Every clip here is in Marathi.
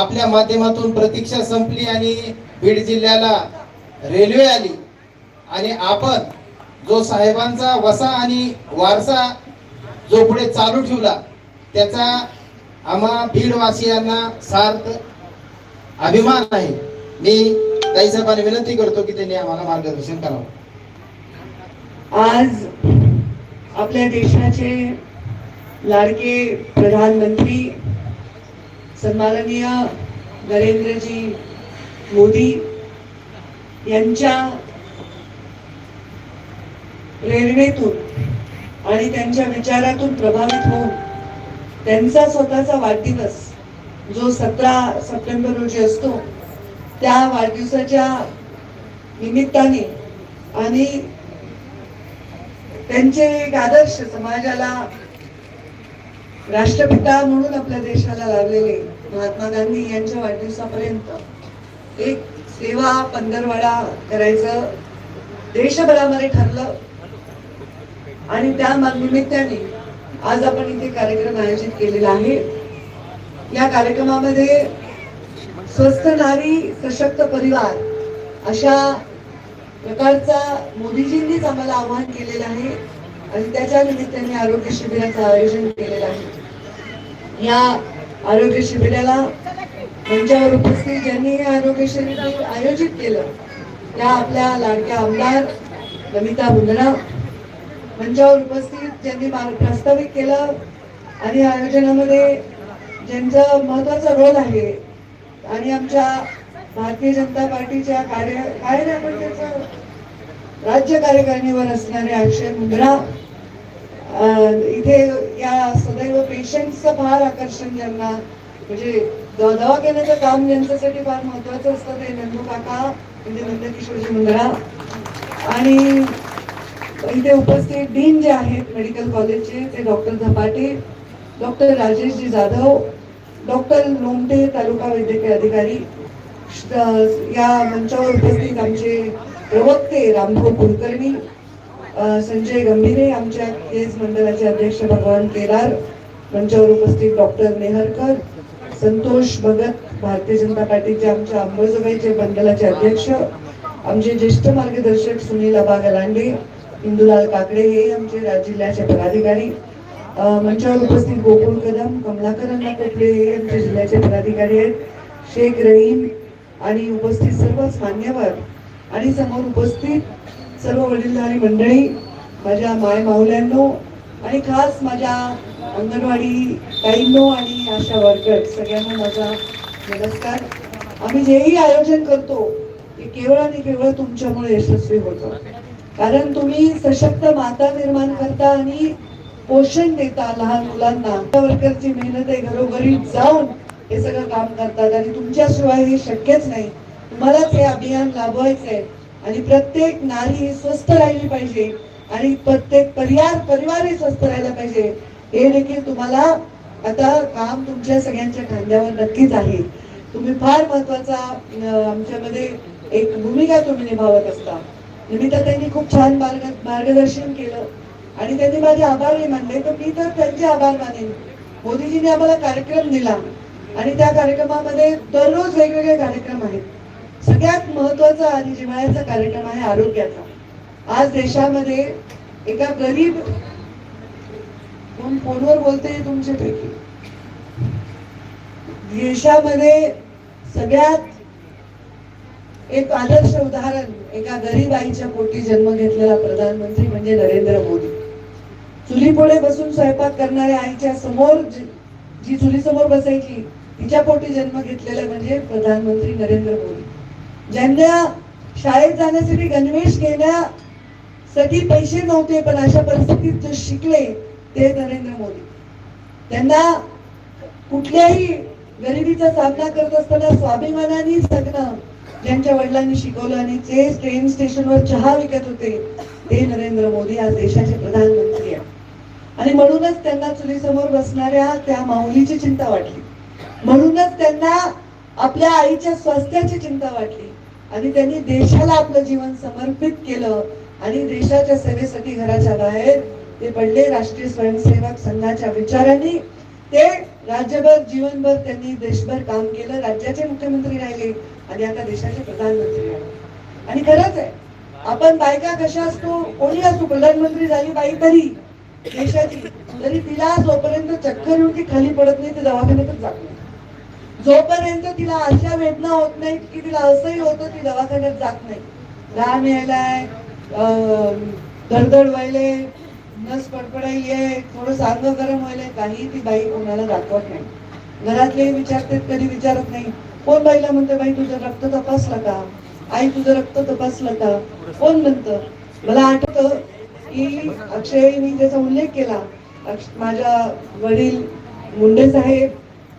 आपल्या माध्यमातून प्रतीक्षा संपली आणि बीड जिल्ह्याला रेल्वे आली. आणि आपण जो साहेबांचा वसा आणि वारसा जो पुढे चालू ठेवला त्याचा आम्हा बीडवासियांना सार्थ अभिमान आहे. मी ताईसाहेबांना विनंती करतो की त्यांनी आम्हाला मार्गदर्शन करावं. आज आपल्या देशाचे लाडके प्रधानमंत्री सन्माननीय नरेंद्रजी मोदी यांच्या प्रेरणेतून आणि त्यांच्या विचारातून प्रभावित होऊन त्यांचा स्वतःचा वाढदिवस जो सतरा सप्टेंबर रोजी असतो त्या वाढदिवसाच्या निमित्ताने आणि त्यांचे एक आदर्श समाजाला राष्ट्रपिता म्हणून आपल्या देशाला लाभलेले महात्मा गांधी यांच्या वाढदिवसापर्यंत एक सेवा पंधरवाडा करायचं देशभरामध्ये ठरलं. आणि त्या निमित्ताने आज आपण इथे कार्यक्रम आयोजित केलेला आहे. या कार्यक्रमामध्ये स्वस्थ नारी सशक्त परिवार अशा प्रकारचा मोदीजींनीच आम्हाला आवाहन केलेलं आहे. आणि त्याच्या निमित्ताने आरोग्य शिबिराचं आयोजन केलेलं आहे. या आरोग्य शिबिराला मंचावर उपस्थित ज्यांनी हे आरोग्य शिबिर आयोजित केलं त्या आपल्या लाडक्या आमदार नमिता मुंदडा मंचावर उपस्थित ज्यांनी प्रास्ताविक प्रस्तावित केलं आणि आयोजनामध्ये ज्यांचा महत्त्वाचा रोल आहे आणि आमच्या भारतीय जनता पार्टीच्या कार्य काय त्याचं राज्य कार्यकारिणीवर असणारे अक्षय मुंद्रा इथे या सदैव पेशंटचं फार आकर्षण ज्यांना म्हणजे द- दवाखान्याचं काम ज्यांच्यासाठी फार महत्वाचं असतं ते नंदू काका म्हणजे नंदकिशोरजी मुंद्रा आणि इथे उपस्थित डीन जे आहेत मेडिकल कॉलेजचे ते doctor Dhapate doctor Rajeshji Jadhav doctor Lomte तालुका वैद्यकीय अधिकारी. या मंचावर उपस्थित आमचे प्रवक्ते रामभाऊ कुलकर्णी संजय गंभीरे आमच्या केस मंडळाचे अध्यक्ष भगवान केदार मंचावर उपस्थित डॉक्टर नेहरकर संतोष भगत भारतीय जनता पार्टीचे आमच्या अंबाजोगाईचे मंडळाचे अध्यक्ष आमचे ज्येष्ठ मार्गदर्शक सुनील अबा गलांडे इंदुलाल काकडे हे आमचे जिल्ह्याचे पदाधिकारी. मंचावर उपस्थित गोकुळ कदम कमलाकर अण्णा कोपडे हे आमचे जिल्ह्याचे पदाधिकारी आहेत. शेख रहीम आणि उपस्थित सर्वच मान्यवर आणि समोर उपस्थित सर्व वडीलधारी मंडळी माझ्या माय माऊल्यांनो आणि खास माझ्या अंगणवाडी ताईंनो आणि आशा वर्कर सगळ्यांना माझा नमस्कार. आम्ही जेही आयोजन करतो ते केवळ आणि केवळ तुमच्यामुळे यशस्वी होतं. कारण तुम्ही सशक्त माता निर्माण करता आणि पोषण देता लहान मुलांना. आशा वर्करची मेहनत आहे घरोघरी जाऊन हे सगळं काम करतात आणि तुमच्याशिवाय हे शक्यच नाही. तुम्हालाच हे अभियान लाभवायचंय. आणि प्रत्येक नारी स्वस्थ राहिली पाहिजे आणि प्रत्येक परिवार परिवारही स्वस्थ राहायला पाहिजे. हे देखील तुम्हाला आता काम तुमच्या सगळ्यांच्या खांद्यावर नक्कीच आहे. तुम्ही फार महत्त्वाचा आमच्यामध्ये एक भूमिका तुम्ही निभावत असता. निमित्त त्यांनी खूप छान मार्ग मार्गदर्शन केलं. आणि त्यांनी माझे आभारही मानले. तर मी तर त्यांचे आभार मानेन. मोदीजींनी आम्हाला कार्यक्रम दिला. आणि त्या कार्यक्रमामध्ये दररोज वेगवेगळे कार्यक्रम आहेत. सगळ्यात महत्त्वाचा आणि जिव्हाळ्याचा कार्यक्रम आहे आरोग्याचा. आज देशामध्ये एका गरीब फोनवर बोलते तुमच्यापैकी देशामध्ये सगळ्यात एक आदर्श उदाहरण एका गरीब आईच्या पोटी जन्म घेतलेला प्रधानमंत्री म्हणजे नरेंद्र मोदी. चुलीपुढे बसून स्वयंपाक करणाऱ्या आईच्या समोर जी- जी चुलीसमोर बसायची तिच्या पोटी जन्म घेतलेला म्हणजे प्रधानमंत्री नरेंद्र मोदी. ज्यांना शाळेत जाण्यासाठी गणवेश घेण्यासाठी पैसे नव्हते पण अशा परिस्थितीत जे शिकले ते नरेंद्र मोदी. त्यांना कुठल्याही गरिबीचा सामना करत असताना स्वाभिमानाने जगणं ज्यांच्या वडिलांनी शिकवलं आणि जे ट्रेन स्टेशनवर चहा विकत होते ते नरेंद्र मोदी आज देशाचे प्रधानमंत्री आहेत. आणि म्हणूनच त्यांना चुलीसमोर बसणाऱ्या त्या माऊलीची चिंता वाटली. म्हणूनच त्यांना आपल्या आईच्या स्वास्थ्याची चिंता वाटली. आणि त्यांनी देशाला आपलं जीवन समर्पित केलं आणि देशाच्या सेवेसाठी घराच्या बाहेर ते पडले राष्ट्रीय स्वयंसेवक संघाच्या विचारांनी. ते राज्यभर जीवनभर त्यांनी देशभर काम केलं राज्याचे मुख्यमंत्री राहिले आणि आता देशाचे प्रधानमंत्री राहिले. आणि खरंच आहे आपण बायका कशा असतो कोणी असतो प्रधानमंत्री झाली बाई तरी देशाची. तरी तिला जोपर्यंत चक्कर येऊन ती खाली पडत नाही ते दवाखान्यातच जात. नाही जोपर्यंत तिला अशा वेदना होत नाहीत की तिला असंही होतं ती दवाखान्यात जात नाही. लहान यायलाय अं, धडधड व्हायले नस पडपडाई थोडं अंग गरम व्हायलंय काही ती बाई कोणाला दाखवत नाही. घरातलेही विचारतात कधी विचारत नाही. कोण बाईला म्हणते बाई तुझं रक्त तपासलं का? आई तुझं रक्त तपासलं का? कोण म्हणतं? मला आठवतं की अक्षयनी त्याचा उल्लेख केला अक्ष- माझ्या वडील मुंडे साहेब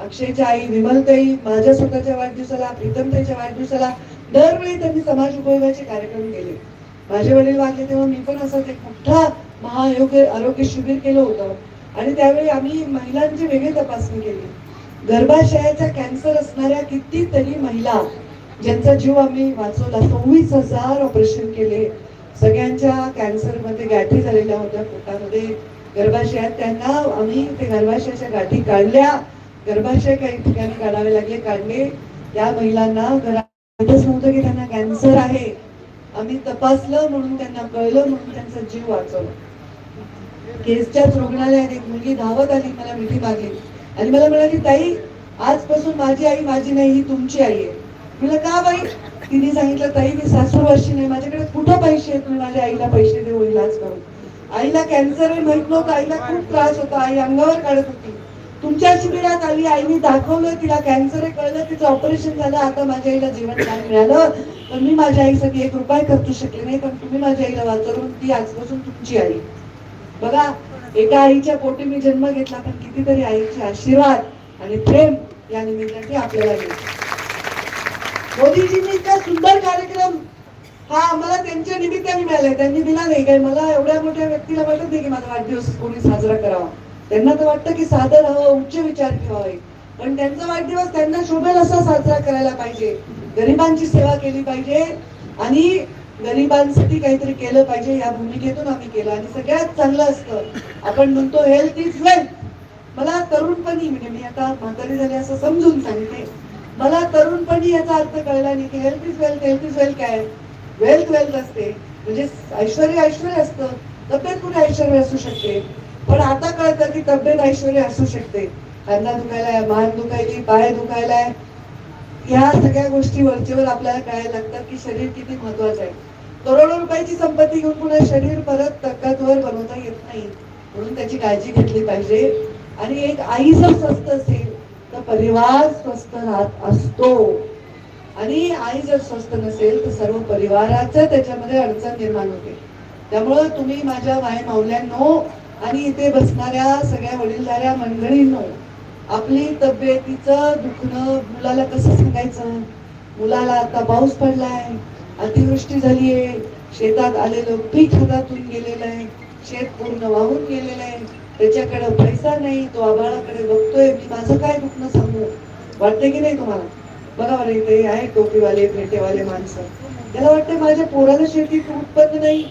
अक्षयच्या आई विमलताई माझ्या स्वतःच्या वाढदिवसाला प्रीतमताईच्या वाढदिवसाला दरवेळी त्यांनी समाज उपयोगाचे कार्यक्रम केले. माझे वडील वागले तेव्हा मी पण असं एक मोठा महाआरोग्य आरोग्य शिबिर केलं होतं. आणि त्यावेळी आम्ही महिलांची वेगळी तपासणी केली. गर्भाशयाचा कॅन्सर असणाऱ्या कितीतरी महिला ज्यांचा जीव आम्ही वाचवला सव्वीस हजार ऑपरेशन केले. सगळ्यांच्या कॅन्सरमध्ये गाठी झालेल्या होत्या पोटामध्ये. गर्भाशयात त्यांना आम्ही ते गर्भाशयाच्या गाठी काढल्या. गर्भाशय काही ठिकाणी काढावे लागले. काढले त्या महिलांना घरातच नव्हतं की त्यांना कॅन्सर आहे. आम्ही तपासलं म्हणून त्यांना कळलं म्हणून त्यांचा जीव वाचवला. केसच्याच रुग्णालयात एक मुलगी धावत आली मला मिठी मागली. आणि मला म्हणाली ताई आजपासून माझी आई माझी नाही ही तुमची आई आहे. मला का बाई? तिने सांगितलं ताई मी सासूरवाशी नाही माझ्याकडे कुठं पैसे आहेत? मी माझ्या आईला पैसे देऊ इलाज करून. आईला कॅन्सर आहे माहीत नव्हतं आईला खूप त्रास होता. आई अंगावर काढत होती. तुमच्या शिबिरात आली आईने दाखवलं तिला कॅन्सर आहे कळलं तिचं ऑपरेशन झालं आता माझ्या आईला जीवन जीवनदान मिळालं. पण मी माझ्या आईसाठी एक रुपये खर्चू शकले नाही पण तुम्ही माझ्या आईला वाचवून ती आजपासून तुमची आई. बघा एका आईच्या पोटी मी जन्म घेतला पण कितीतरी आईचे आशीर्वाद आणि प्रेम या निमित्ताने आपल्याला मिळते मोदीजींनी इतका सुंदर कार्यक्रम हा आम्हाला त्यांच्या निमित्ताने मिळालाय. त्यांनी दिला नाही काय मला एवढ्या मोठ्या व्यक्तीला वाटत नाही की माझा वाढदिवस कोणी साजरा करावा. त्यांना तर वाटतं की सादर हवं उच्च विचार ठेवावे. पण त्यांचा वाढदिवस त्यांना शोभेल असा साजरा करायला पाहिजे. गरिबांची सेवा केली पाहिजे आणि गरिबांसाठी काहीतरी केलं पाहिजे या भूमिकेतून आम्ही केलं. आणि सगळ्यात चांगलं असतं आपण म्हणतो हेल्थ इज वेल्थ मला तरुणपणी म्हणजे मी आता म्हातारी झाली असं समजून सांगते. मला तरुणपणी याचा अर्थ कळला नाही की health is wealth health is wealth काय? वेल्थ वेल्थ असते. म्हणजे ऐश्वर ऐश्वर असतं. तब्येत कुठे ऐश्वर असू शकते? पण आता कळतं की तब्येत ऐश्वर्य असू शकते. खांदा दुखायलाय मान दुखायली पाय दुखायलाय. ह्या सगळ्या गोष्टी वरचेवर आपल्याला कळायला लागतात की शरीर किती महत्वाचं आहे. करोडो रुपयाची संपत्ती घेऊन पुन्हा शरीर परत तक्कतवर बनवता येत नाही. म्हणून त्याची काळजी घेतली पाहिजे. आणि एक आई जर स्वस्थ असेल तर परिवार स्वस्थ राहत असतो. आणि आई जर स्वस्थ नसेल तर सर्व परिवाराचं त्याच्यामध्ये अडचण निर्माण होते. त्यामुळं तुम्ही माझ्या माय माऊल्यांनो आणि इथे बसणाऱ्या सगळ्या वडीलधाऱ्या मंडळींनो आपली तब्येतीचं दुखणं मुलाला कसं सांगायचं? मुलाला आता पाऊस पडलाय अतिवृष्टी झालीये शेतात आलेलं पीक हातातून गेलेलं आहे शेत पूर्ण वाहून गेलेलं आहे त्याच्याकडे पैसा नाही तो आबाळाकडे बघतोय मी माझं काय दुखणं सांगू? वाटतंय की नाही तुम्हाला? बघा बरं इथे आहे टोपीवाले फेटेवाले माणसं. त्याला वाटतं माझ्या पोराला शेतीत उत्पन्न नाही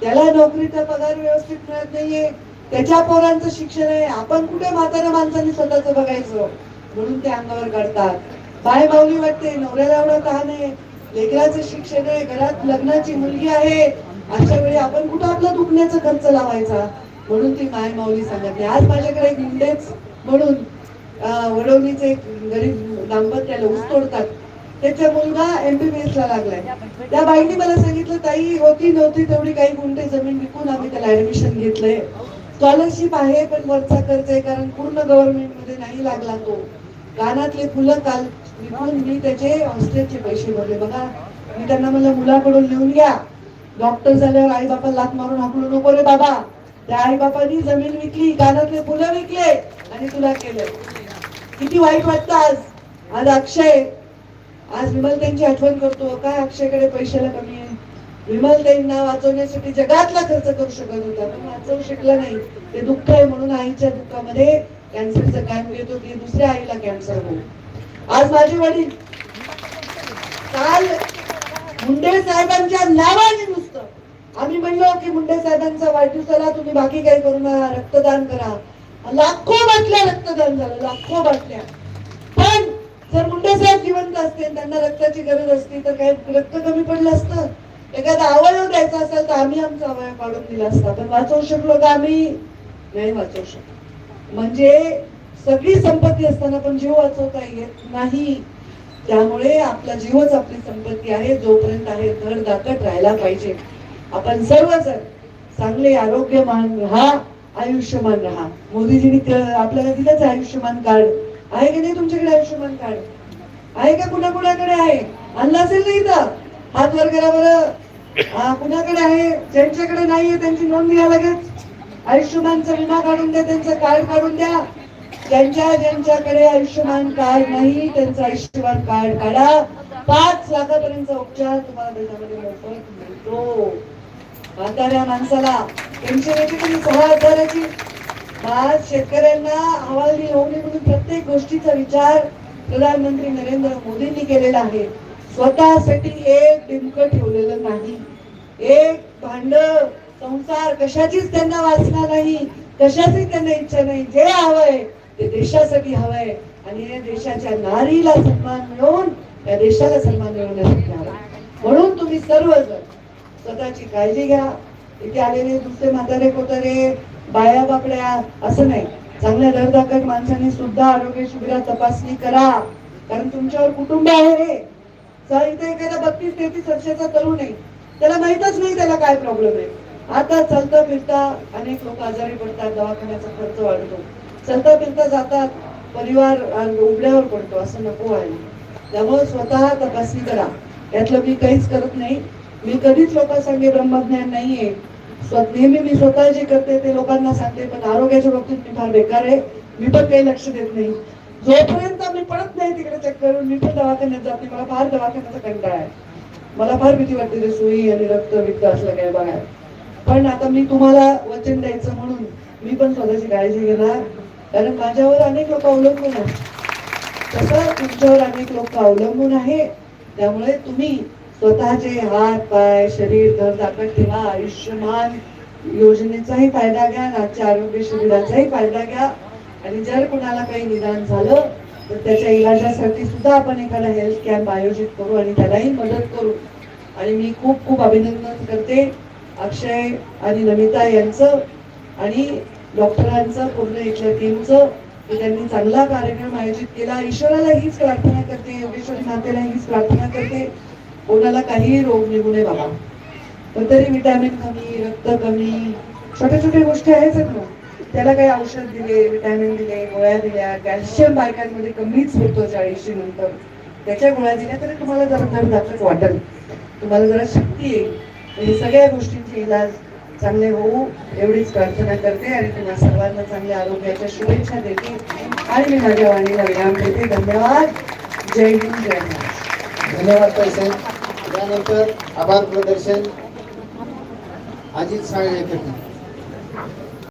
त्याला नोकरीचा पगार व्यवस्थित मिळत नाहीये त्याच्या पोरांचं शिक्षण आहे. आपण कुठे म्हाताऱ्या माणसांनी स्वतःच बघायचं? म्हणून ते अंगावर काढतात बाय माऊली वाटते नवऱ्याला एवढं तहान आहे लेकराचं शिक्षण आहे घरात लग्नाची मुलगी आहे. अशा वेळी आपण कुठं आपला दुखण्याचा खर्च लावायचा? म्हणून ती माय माऊली सांगते. आज माझ्याकडे एक मुंडेच म्हणून वडवणीचे एक गरीब दाम्पत्याला ऊस तोडतात. त्याचा मुलगा एमबीबीएस ला लागलाय. त्या बाईने मला सांगितलं ताई होती नव्हती तेवढी काही गुंठे जमीन विकून आम्ही त्याला ऍडमिशन घेतलंय. स्कॉलरशिप आहे पण वरचा खर्च आहे कारण पूर्ण गव्हर्नमेंटमध्ये नाही लागला तो. कानातले फुलं काल विकून मी त्याचे हॉस्टेलचे पैसे भरले. बघा मी त्यांना म्हणलं मुलाकडून लिहून घ्या. डॉक्टर झाल्यावर आई बापा लात मारून हाकलू नको रे बाबा. त्या आई बापानी जमीन विकली कानातले फुलं विकले आणि तुला केलं. किती वाईट वाटतं आज. आज अक्षय आज विमलताईंची आठवण करतो. काय अक्षयकडे पैशाला कमी आहे? विमलताईंना वाचवण्यासाठी जगातला खर्च करू शकत होता पण वाचवू शकला नाही. ते दुःख आहे म्हणून आईच्या दुःखामध्ये कॅन्सरचं काम घेतो की दुसऱ्या आईला कॅन्सर होऊ आज माझे वडील काल मुंडे साहेबांच्या नावाने नुसतं. आम्ही म्हणलो की मुंडे साहेबांचा वाढदिवसाला तुम्ही बाकी काही करू नका रक्तदान करा. लाखो बाटल्या रक्तदान झालं लाखो बाटल्या. पण जर मुंडे साहेब जिवंत असते त्यांना रक्ताची गरज असती तर काय रक्त कमी पडलं असतं. एखादा अवयव द्यायचा असेल तर आम्ही आमचा अवयव काढून दिला असता. पण वाचवू शकलो का आम्ही नाही वाचवू शकलो. म्हणजे सगळी संपत्ती असताना पण जीव वाचवता येत नाही. त्यामुळे आपला जीवच आपली संपत्ती आहे. जोपर्यंत आहे धड दाखट राहायला पाहिजे. आपण सर्वजण चांगले आरोग्यमान राहा आयुष्यमान राहा. मोदीजींनी आपल्याला दिलंच आयुष्यमान कार्ड. आहे की नाही तुमच्याकडे आयुष्यमान कार्ड? आहे का कुणाकुणाकडे आहे? आणलं असेल ना इथं हात वर करा बरं. हा कुणाकडे आहे? ज्यांच्याकडे नाहीये त्यांची नोंद घ्या लगेच. आयुष्यमानचा विमा काढून द्या त्यांचं कार्ड काढून द्या. ज्यांच्या ज्यांच्याकडे आयुष्यमान कार्ड नाही त्यांचं आयुष्यमान कार्ड काढा. पाच लाखापर्यंत उपचार तुम्हाला देशामध्ये मोफत मिळतो. म्हाताऱ्या माणसाला पेन्शन येते तुम्ही सहा हजाराची. आज शेतकऱ्यांना अहवाल होऊ नये म्हणून प्रत्येक गोष्टीचा विचार प्रधानमंत्री नरेंद्र मोदींनी केलेला आहे. स्वतःसाठी एक डिमकं ठेवलेलं नाही. एक भांड संसार कशाचीच त्यांना वाचणार नाही कशाची त्यांना इच्छा नाही. जे हवंय ते देशासाठी हवंय. आणि या देशाच्या नारीला सन्मान मिळवून त्या देशाला सन्मान मिळवण्यासाठी हवं म्हणून तुम्ही सर्वजण स्वतःची काळजी घ्या. इथे आलेले दुसरे म्हातारे कोतारे बाया बापड्या असं नाही. चांगल्या दरदाकट माणसाने सुद्धा आरोग्य शिबिरात तपासणी करा. कारण तुमच्यावर कुटुंब आहे रे. चा इथे एखादा बत्तीस तेहतीस वर्षाचा तरुण आहे. त्याला माहीतच नाही त्याला काय प्रॉब्लेम आहे. आता चलता फिरता अनेक लोक आजारी पडतात दवाखान्याचा खर्च वाढतो. चलता फिरता जातात परिवार उघड्यावर पडतो असं नको आहे त्यामुळे स्वतः तपासणी करा. यातलं मी काहीच करत नाही. मी कधीच लोकांसांगे ब्रह्मज्ञान नाहीये. नेहमी मी स्वतः जे करते ते लोकांना सांगते पण आरोग्याच्या बाबतीत मी फार बेकार आहे. मी पण काही लक्ष देत नाही. जोपर्यंत मी पडत नाही तिकडे चेक करून मी पण दवाखान्यात जाते मला फार दवाखान्याचा कंटाळा आहे. मला फार भीती वाटते ते सुई आणि रक्त वित्त असलं काय बघा पण आता मी तुम्हाला वचन द्यायचं म्हणून मी पण स्वतःची काळजी घेणार. कारण माझ्यावर अनेक लोक अवलंबून आहेत. तसं तुमच्यावर अनेक लोक अवलंबून आहे. त्यामुळे तुम्ही स्वतःचे हात पाय शरीर धर ताकद ठेवा. आयुष्यमान योजनेचाही फायदा घ्या आजच्या आरोग्य शिबिराचाही फायदा घ्या. आणि जर कुणाला काही निदान झालं तर त्याच्या इलाजासाठी सुद्धा आपण एखादा हेल्थ कॅम्प आयोजित करू आणि त्यालाही मदत करू. आणि मी खूप खूप अभिनंदन करते अक्षय आणि नमिता यांचं आणि डॉक्टरांचं पूर्ण इथल्या टीमचं की त्यांनी चांगला कार्यक्रम आयोजित केला. ईश्वराला हीच प्रार्थना करते योगेश्वर मातेला हीच प्रार्थना करते. कोणाला काहीही रोग निघू नये बाबा. पण तरी विटॅमिन कमी रक्त कमी छोट्या छोट्या गोष्टी आहेत ना त्याला काही औषध दिले विटॅमिन दिले गोळ्या दिल्या कॅल्शियम बायकांमध्ये कमीच होतो चाळीशी नंतर. त्याच्या गोळ्या दिल्या तरी तुम्हाला जरा दर वाटेल. तुम्हाला जरा शक्ती येईल. हे सगळ्या गोष्टींचे इलाज चांगले होऊ एवढीच प्रार्थना करते आणि तुम्हाला सर्वांना चांगल्या आरोग्याच्या शुभेच्छा देते. आणि मी माझ्या वाणीला विराम देते. धन्यवाद. जय हिंद जय महाराष्ट्र. धन्यवाद पैसे. त्यानंतर आभार प्रदर्शन. अजित साळवे